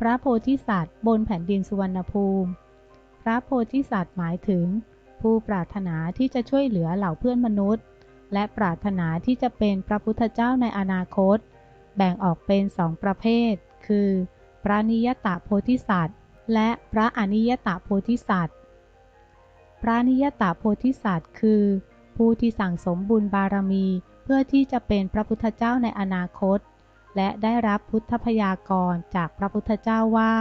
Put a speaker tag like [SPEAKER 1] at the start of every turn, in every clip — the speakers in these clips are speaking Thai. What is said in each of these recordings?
[SPEAKER 1] พระโพธิสัตว์บนแผ่นดินสุวรรณภูมิ พระโพธิสัตว์หมายถึง ผู้ปรารถนาที่จะช่วยเหลือเหล่าเพื่อนมนุษย์ และปรารถนาที่จะเป็นพระพุทธเจ้าในอนาคต แบ่งออกเป็นสองประเภท คือ พระนิยตโพธิสัตว์ และพระอนิยตโพธิสัตว์ พระนิยตโพธิสัตว์ คือ ผู้ที่สั่งสมบุญบารมี เพื่อที่จะเป็นพระพุทธเจ้าในอนาคต และได้รับพุทธพยากรจากพระพุทธเจ้าว่า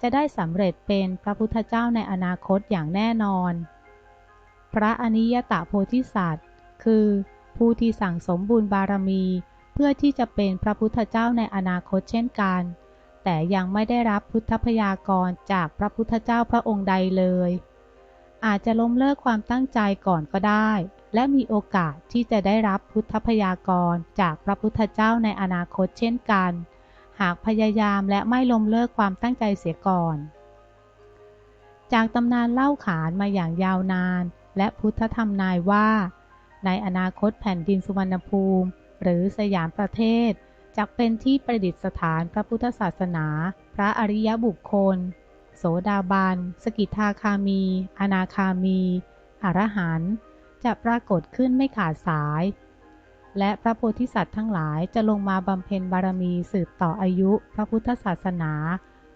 [SPEAKER 1] จะได้สำเร็จเป็นพระพุทธเจ้าในอนาคตอย่างแน่นอน พระอนิยตโพธิสัตว์ คือ ผู้ที่สั่งสมบุญบารมี เพื่อที่จะเป็นพระพุทธเจ้าในอนาคตเช่นกัน แต่ยังไม่ได้รับพุทธพยากรจากพระพุทธเจ้าพระองค์ใดเลย อาจจะล้มเลิกความตั้งใจก่อนก็ได้ และมีโอกาสที่จะได้รับพุทธพยากรจากพระพุทธเจ้าในอนาคตเช่นกัน หากพยายามและไม่ล้มเลิกความตั้งใจเสียก่อน จากตำนานเล่าขานมาอย่างยาวนาน และพุทธธรรมนายว่า ในอนาคตแผ่นดินสุวรรณภูมิ หรือสยามประเทศจะเป็นที่ประดิษฐานพระพุทธศาสนา พระอริยบุคคล โสดาบัน สกิทาคามี อนาคามี อรหันต์ จะปรากฏขึ้นไม่ขาดสาย และพระโพธิสัตว์ทั้งหลายจะลงมาบำเพ็ญบารมีสืบต่ออายุพระพุทธศาสนา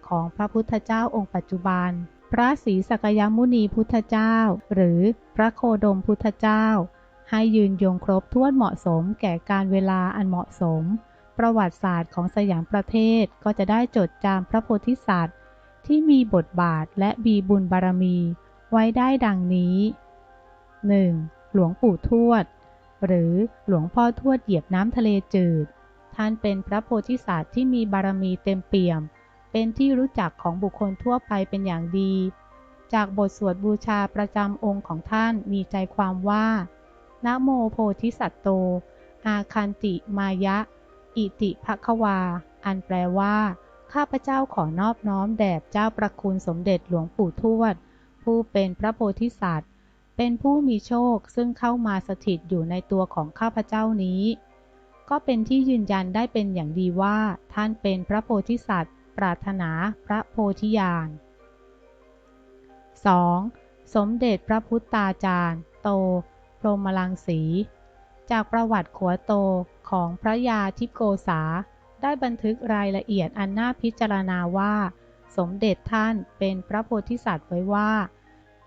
[SPEAKER 1] ของพระพุทธเจ้าองค์ปัจจุบัน พระศรีสกยมุนีพุทธเจ้า หรือพระโคดมพุทธเจ้า ให้ยืนยงครบถ้วนเหมาะสมแก่การเวลาอันเหมาะสม ประวัติศาสตร์ของสยามประเทศก็จะได้จดจำพระโพธิสัตว์ ที่มีบทบาทและบีบุญบารมี ไว้ได้ดังนี้ 1. หลวงปู่ทวด หรือหลวงพ่อทวดเหยียบน้ำทะเลจืด ท่านเป็นพระโพธิสัตว์ที่มีบารมีเต็มเปี่ยม เป็นที่รู้จักของบุคคลทั่วไปเป็นอย่างดี จากบทสวดบูชาประจำองค์ของท่านมีใจความว่านะโมโพธิสัตโต อาคันติมายะ อิติภควา อันแปลว่า ข้าพเจ้าขอนอบน้อมแด่เจ้าประคุณสมเด็จหลวงปู่ทวด ผู้เป็นพระโพธิสัตว์ เป็นผู้มีโชคซึ่งเข้ามาสถิตอยู่ในตัวของข้าพเจ้านี้ ก็เป็นที่ยืนยันได้เป็นอย่างดีว่า ท่านเป็นพระโพธิสัตว์ ปรารถนาพระโพธิญาณ 2. สมเด็จพระพุทธาจารย์ โต พรหมลังสี จากประวัติขัวโตของพระยาทิโกษา ได้บันทึกรายละเอียดอันน่าพิจารณาว่า สมเด็จท่านเป็นพระโพธิสัตว์ไว้ว่า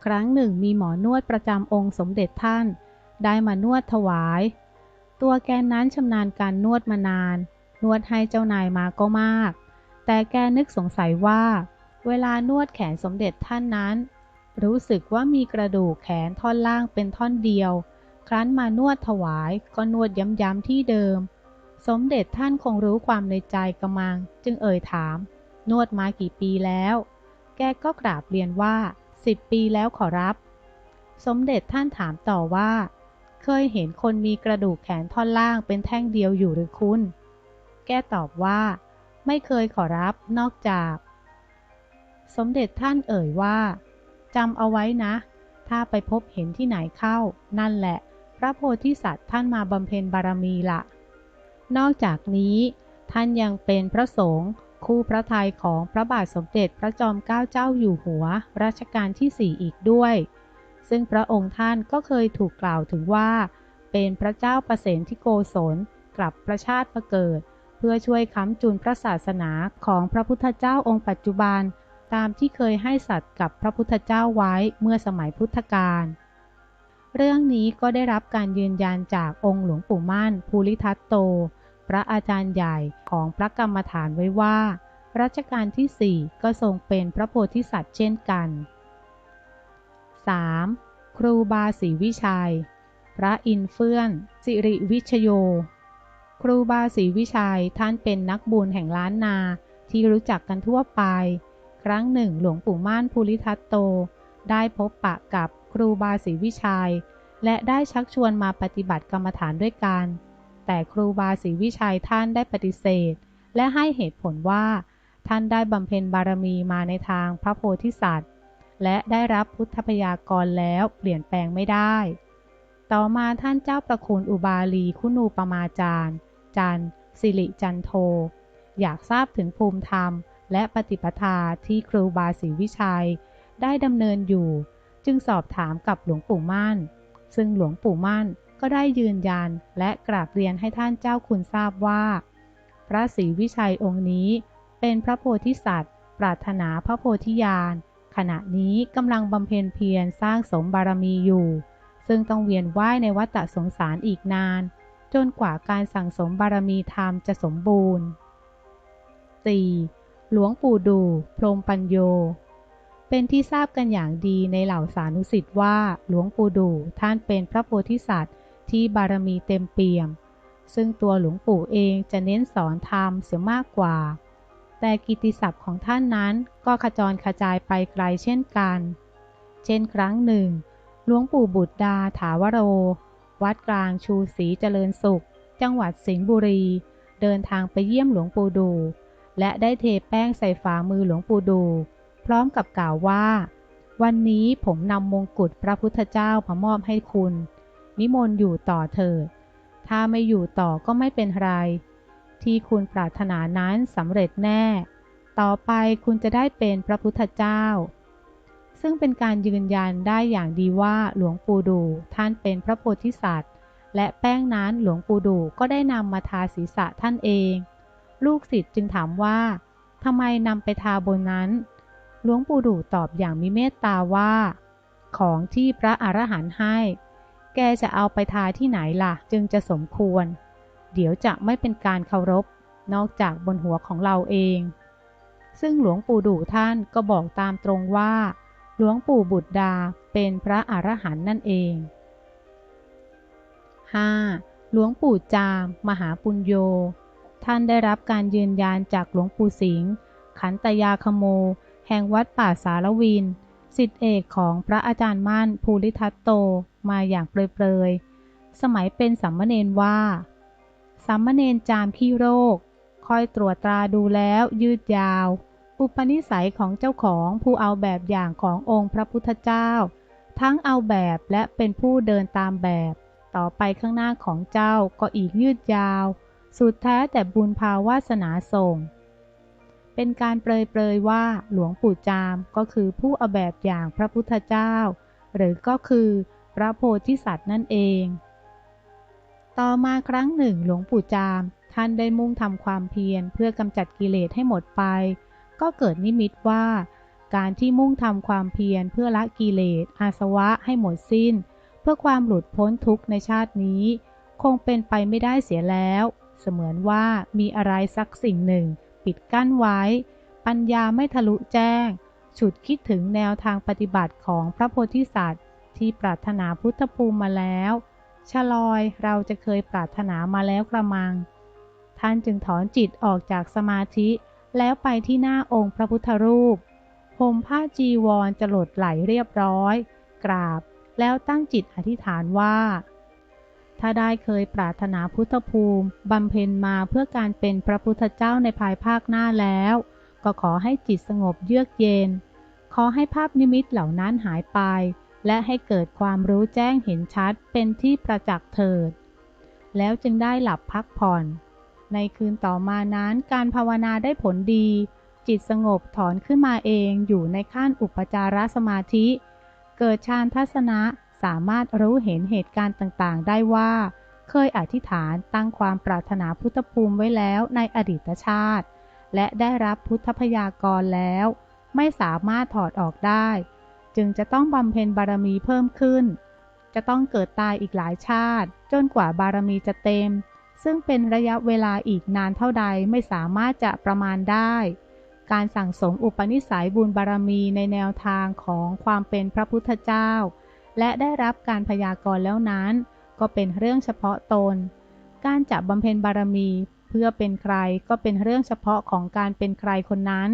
[SPEAKER 1] ครั้งหนึ่งมีหมอนวดประจำองค์สมเด็จท่าน ได้มานวดถวาย ตัวแกนั้นชำนาญการนวดมานาน นวดให้เจ้านายมาก็มาก แต่แกนึกสงสัยว่า เวลานวดแขนสมเด็จท่านนั้น รู้สึกว่ามีกระดูกแขนท่อนล่างเป็นท่อนเดียว ครั้นมานวดถวายก็นวดย้ำๆที่เดิม สมเด็จท่านคงรู้ความในใจกระมัง จึงเอ่ยถาม นวดมากี่ปีแล้ว แกก็กราบเรียนว่า สิบปีแล้วขอรับ สมเด็จท่านถามต่อว่า เคยเห็นคนมีกระดูกแขนท่อนล่างเป็นแท่งเดียวอยู่หรือคุณ แกตอบว่า ไม่เคยขอรับนอกจาก สมเด็จท่านเอ่ยว่าจำเอาไว้นะ ถ้าไปพบเห็นที่ไหนเข้า นั่นแหละ พระโพธิสัตว์ท่านมาบำเพ็ญบารมีละนอกจากนี้ ท่านยังเป็นพระสงฆ์ คู่พระทัยของพระบาทสมเด็จพระจอมเกล้าเจ้าอยู่หัวรัชกาลที่ 4 อีกด้วย ซึ่งพระองค์ท่านก็เคยถูกกล่าวถึงว่า เป็นพระเจ้าประเสนที่โกศลกลับประชาติประเกิด เพื่อช่วยค้ำจุนพระศาสนาของพระพุทธเจ้าองค์ปัจจุบัน ตามที่เคยให้สัตว์กับพระพุทธเจ้าไว้เมื่อสมัยพุทธกาลเรื่องนี้ก็ได้รับการยืนยันจากองค์หลวงปู่มั่นภูริทัตโต พระอาจารย์ใหญ่ของพระกรรมฐานไว้ว่ารัชกาลที่สี่ก็ทรงเป็นพระโพธิสัตว์เช่นกัน 3. ครูบาศรีวิชัย พระอินเฟื่อนสิริวิชโย ครูบาศรีวิชัยท่านเป็นนักบุญแห่งล้านนาที่รู้จักกันทั่วไป ครั้งหนึ่งหลวงปู่ม่านภูริทัตโต ได้พบปะกับครูบาศรีวิชัย และได้ชักชวนมาปฏิบัติกรรมฐานด้วยกัน แต่ครูบาศรีวิชัยท่านได้ปฏิเสธ และให้เหตุผลว่า ท่านได้บำเพ็ญบารมีมาในทางพระโพธิสัตว์ และได้รับพุทธพยากรแล้วเปลี่ยนแปลงไม่ได้ ต่อมาท่านเจ้าประคุณอุบาลีคุณูปมาจารย์ จันสิริจันโท อยากทราบถึงภูมิธรรม และปฏิปทาที่ครูบาศรีวิชัย ได้ดำเนินอยู่ จึงสอบถามกับหลวงปู่มั่น ซึ่งหลวงปู่มั่น ก็ได้ยืนยันและกราบเรียนให้ท่านเจ้าคุณทราบว่า พระศรีวิชัยองค์นี้เป็นพระโพธิสัตว์ ปรารถนาพระโพธิญาณขณะนี้กำลังบำเพ็ญเพียรสร้างสมบารมีอยู่ ซึ่งต้องเวียนว่ายในวัฏสงสารอีกนาน จนกว่าการสั่งสมบารมีธรรมจะสมบูรณ์ 4. หลวงปู่ดู พรมปัญโย เป็นที่ทราบกันอย่างดีในเหล่าสานุสิทธิ์ว่าหลวงปู่ดูท่านเป็นพระโพธิสัตว์ ที่บารมีเต็มเปี่ยม ซึ่งตัวหลวงปู่เองจะเน้นสอนธรรมเสียมากกว่า แต่กิตติศัพท์ของท่านนั้นก็ขจรกระจายไปไกลเช่นกัน เช่นครั้งหนึ่งหลวงปู่บุตรดาถาวโร วัดกลางชูศรีเจริญสุข จังหวัดสิงห์บุรี เดินทางไปเยี่ยมหลวงปู่ดู และได้เทแป้งใส่ฝ่ามือหลวงปู่ดู พร้อมกับกล่าวว่า วันนี้ผมนำมงกุฎพระพุทธเจ้ามามอบให้คุณ นิมนต์อยู่ต่อเถิด ถ้าไม่อยู่ต่อก็ไม่เป็นไร ที่คุณปรารถนานั้นสำเร็จแน่ ต่อไปคุณจะได้เป็นพระพุทธเจ้า ซึ่งเป็นการยืนยันได้อย่างดีว่าหลวงปู่ดูท่านเป็นพระโพธิสัตว์ และแป้งนั้นหลวงปู่ดูก็ได้นำมาทาศีรษะท่านเอง ลูกศิษย์จึงถามว่าทำไมนำไปทาบนนั้น หลวงปู่ดูตอบอย่างมีเมตตาว่า ของที่พระอรหันต์ให้ แกจะเอาไปทาที่ไหนล่ะ จึงจะสมควร เดี๋ยวจะไม่เป็นการเคารพ นอกจากบนหัวของเราเอง ซึ่งหลวงปู่ดูท่านก็บอกตามตรงว่า หลวงปู่บุตรดาเป็นพระอรหันต์นั่นเอง 5. หลวงปู่จาม มหาปุญโย ท่านได้รับการยืนยันจากหลวงปู่สิงห์ขันตยาคโม แห่งวัดป่าสารวิน สิทธิเอกของพระอาจารย์มั่นภูริทัตโต มาอย่างเปรยๆ สมัยเป็นสัมมเนนว่า สัมมเนนจามขี้โรค คอยตรวจตราดูแล้วยืดยาว อุปนิสัยของเจ้าของผู้เอาแบบอย่างขององค์พระพุทธเจ้า ทั้งเอาแบบและเป็นผู้เดินตามแบบ ต่อไปข้างหน้าของเจ้าก็อีกยืดยาว สุดแท้แต่บุญภาวาสนาส่งเป็นการเปรยๆว่าหลวงปู่จามก็คือผู้เอาแบบอย่างพระพุทธเจ้า หรือก็คือ พระโพธิสัตว์นั่นเอง ต่อมาครั้งหนึ่งหลวงปู่จาม ท่านได้มุ่งทำความเพียรเพื่อกำจัดกิเลสให้หมดไป ก็เกิดนิมิตว่า การที่มุ่งทำความเพียรเพื่อละกิเลสอาสวะให้หมดสิ้น เพื่อความหลุดพ้นทุกข์ในชาตินี้ คงเป็นไปไม่ได้เสียแล้ว เสมือนว่ามีอะไรสักสิ่งหนึ่ง ปิดกั้นไว้ ปัญญาไม่ทะลุแจ้งฉุดคิดถึงแนวทางปฏิบัติของพระโพธิสัตว์ ที่ปรารถนาพุทธภูมิมาแล้วชะลอยเราจะเคยปรารถนามาแล้วกระมัง ท่านจึงถอนจิตออกจากสมาธิแล้วไปที่หน้าองค์พระพุทธรูปห่มผ้าจีวรจะหลดไหลเรียบร้อย กราบแล้วตั้งจิตอธิษฐานว่า ถ้าได้เคยปรารถนาพุทธภูมิบำเพ็ญมาเพื่อการเป็นพระพุทธเจ้าในภายภาคหน้าแล้ว ก็ขอให้จิตสงบเยือกเย็น ขอให้ภาพนิมิตเหล่านั้นหายไป และให้เกิดความรู้แจ้งเห็นชัดเป็นที่ประจักษ์เถิด แล้วจึงได้หลับพักผ่อน ในคืนต่อมานั้นการภาวนาได้ผลดี จิตสงบถอนขึ้นมาเองอยู่ในขั้นอุปจารสมาธิ เกิดฌานทัศนะสามารถรู้เห็นเหตุการณ์ต่างๆ ได้ว่า เคยอธิษฐานตั้งความปรารถนาพุทธภูมิไว้แล้วในอดีตชาติ และได้รับพุทธพยากรแล้ว ไม่สามารถถอดออกได้ จึงจะต้องบำเพ็ญบารมีเพิ่มขึ้น จะต้องเกิดตายอีกหลายชาติ จนกว่าบารมีจะเต็ม ซึ่งเป็นระยะเวลาอีกนานเท่าใดไม่สามารถจะประมาณได้ การสั่งสมอุปนิสัยบุญบารมีในแนวทางของความเป็นพระพุทธเจ้า และได้รับการพยากรณ์แล้วนั้น ก็เป็นเรื่องเฉพาะตน การจะบำเพ็ญบารมีเพื่อเป็นใครก็เป็นเรื่องเฉพาะของการเป็นใครคนนั้น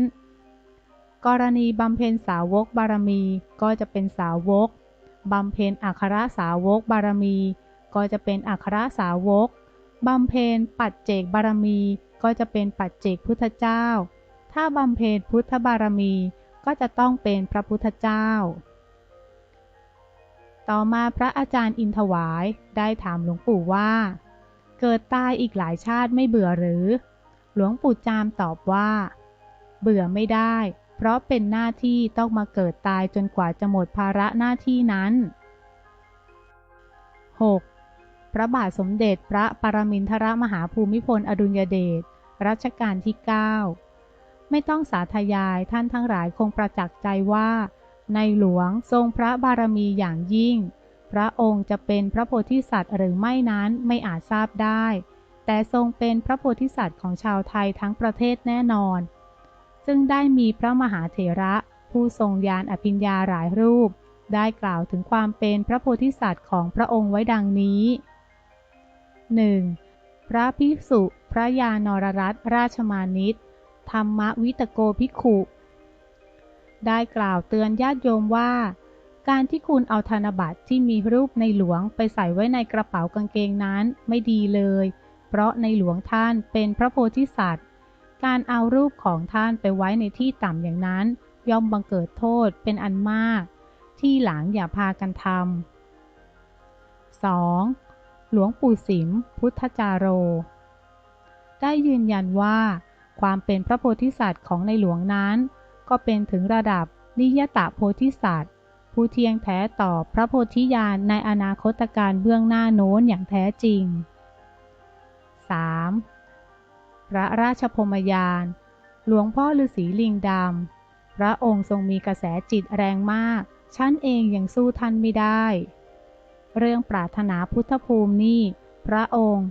[SPEAKER 1] กรณีบำเพ็ญสาวกบารมีก็จะเป็นสาวกบำเพ็ญอัครสาวกบารมี ก็จะเป็นอัครสาวกบำเพ็ญปัจเจกบารมี ก็จะเป็นปัจเจกพุทธเจ้า ถ้าบำเพ็ญพุทธบารมีก็จะต้องเป็นพระพุทธเจ้า ต่อมาพระอาจารย์อินทวายได้ถามหลวงปู่ว่า เกิดตายอีกหลายชาติไม่เบื่อหรือ หลวงปู่จามตอบว่า เบื่อไม่ได้ เพราะเป็นหน้าที่ต้องมาเกิดตายจนกว่าจะหมดภาระหน้าที่นั้น 6. พระบาทสมเด็จพระปรมินทรมหาภูมิพลอดุลยเดชรัชกาลที่ 9 ไม่ต้องสาธยายท่านทั้งหลายคงประจักษ์ใจว่า ในหลวงทรงพระบารมีอย่างยิ่ง พระองค์จะเป็นพระโพธิสัตว์หรือไม่นั้นไม่อาจทราบได้ แต่ทรงเป็นพระโพธิสัตว์ของชาวไทยทั้งประเทศแน่นอน ซึ่งได้มีพระมหาเถระผู้ทรงญาณอภิญญาหลายรูป ได้กล่าวถึงความเป็นพระโพธิสัตว์ของพระองค์ไว้ดังนี้ 1. พระภิกษุ พระยานรรัตราชมานิตธรรมวิตโกภิกขุ ได้กล่าวเตือนญาติโยมว่า การที่คุณเอาธนบัตรที่มีรูปในหลวงไปใส่ไว้ในกระเป๋ากางเกงนั้นไม่ดีเลย เพราะในหลวงท่านเป็นพระโพธิสัตว์ การเอารูปของท่านไปไว้ในที่ต่ำอย่างนั้น ย่อมบังเกิดโทษเป็นอันมาก ที่หลังอย่าพากันทำ 2. หลวงปู่สิมพุทธจารโร ได้ยืนยันว่า ความเป็นพระโพธิสัตว์ของในหลวงนั้น ก็เป็นถึงระดับนิยตะโพธิสัตว์ ผู้เทียงแท้ต่อพระโพธิญาณในอนาคตการเบื้องหน้าโน้นอย่างแท้จริง 3. พระราชพมยาน หลวงพ่อฤาษีลิงดำ พระองค์ทรงมีกระแสจิตแรงมากชั้นเองยังสู้ท่านไม่ได้ เรื่องปรารถนาพุทธภูมินี่ พระองค์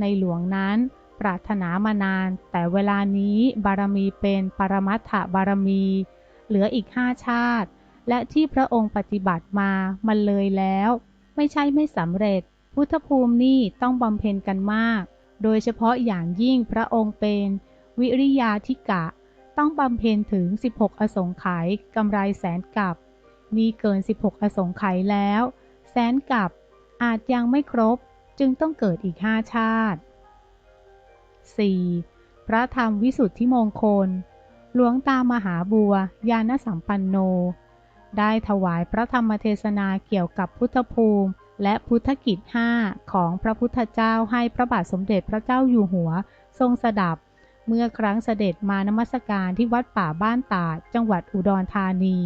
[SPEAKER 1] ในหลวงนั้นปรารถนามานาน แต่เวลานี้บารมีเป็นปรมัตถบารมี เหลืออีกห้าชาติ และที่พระองค์ปฏิบัติมามันเลยแล้ว ไม่ใช่ไม่สำเร็จ พุทธภูมินี่ต้องบำเพ็ญกันมาก โดยเฉพาะอย่างยิ่งพระองค์เป็นวิริยาธิกะ ต้องบำเพ็ญถึง 16 อสงไขยกำไรแสนกับมีเกิน 16 อสงไขยแล้ว แสนกับอาจยังไม่ครบจึงต้องเกิดอีกห้าชาติ 4. พระธรรมวิสุทธิมงคล หลวงตามหาบัว ญาณสัมปันโน ได้ถวายพระธรรมเทศนาเกี่ยวกับพุทธภูมิ และพุทธกิจห้าของพระพุทธเจ้าให้พระบาทสมเด็จพระเจ้าอยู่หัว ทรงสดับ เมื่อครั้งเสด็จมานมัสการที่วัดป่าบ้านตาดจังหวัดอุดรธานี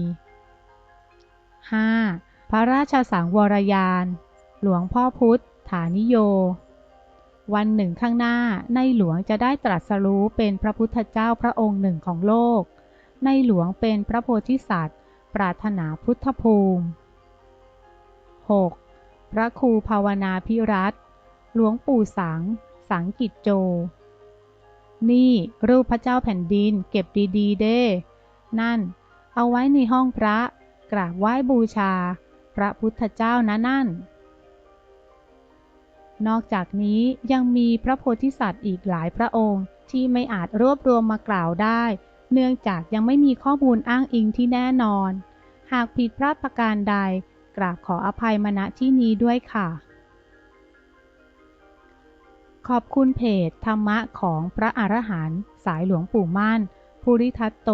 [SPEAKER 1] 5. พระราชสังวรยาน หลวงพ่อพุทธ ฐานิโย วันหนึ่งข้างหน้าในหลวงจะได้ตรัสรู้เป็นพระพุทธเจ้าพระองค์หนึ่งของโลก ในหลวงเป็นพระโพธิสัตว์ ปรารถนาพุทธภูมิ 6. พระครูภาวนาพิรัตหลวงปู่สัง สังกิจโจ นี่รูปพระเจ้าแผ่นดินเก็บดี ๆ เด้ นั่น เอาไว้ในห้องพระกราบไหว้บูชา พระพุทธเจ้านะนั่น นอกจากนี้ยังมีพระโพธิสัตว์อีกหลายพระองค์ที่ไม่อาจรวบรวมมากล่าวได้ เนื่องจากยังไม่มีข้อมูลอ้างอิงที่แน่นอน หากผิดพลาดประการใด กราบขออภัยมาณที่นี้ด้วยค่ะ ขอบคุณเพจธรรมะของพระอรหันต์สายหลวงปู่มั่นภูริทัตโต